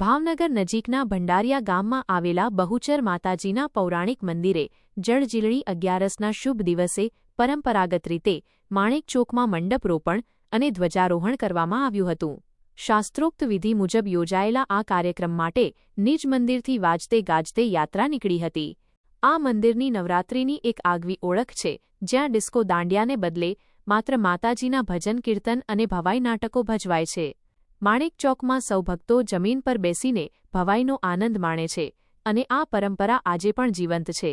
ભાવનગર નજીકના ભંડારિયા ગામમાં આવેલા બહુચર માતાજીના પૌરાણિક મંદિરે જળજીલણી અગિયારસના શુભ દિવસે પરંપરાગત રીતે માણેક ચોકમાં મંડપ રોપણ અને ધ્વજારોહણ કરવામાં આવ્યું હતું. શાસ્ત્રોક્ત વિધિ મુજબ યોજાયેલા આ કાર્યક્રમ માટે નિજ મંદિરથી વાજતે ગાજતે યાત્રા નીકળી હતી. આ મંદિરની નવરાત્રિની એક આગવી ઓળખ છે, જ્યાં ડિસ્કો દાંડિયાને બદલે માત્ર માતાજીના ભજન કીર્તન અને ભવાઈ નાટકો ભજવાય છે. માણેક ચોકમાં સૌ ભક્તો જમીન પર બેસીને ભવાઈનો આનંદ માણે છે અને આ પરંપરા આજે પણ જીવંત છે.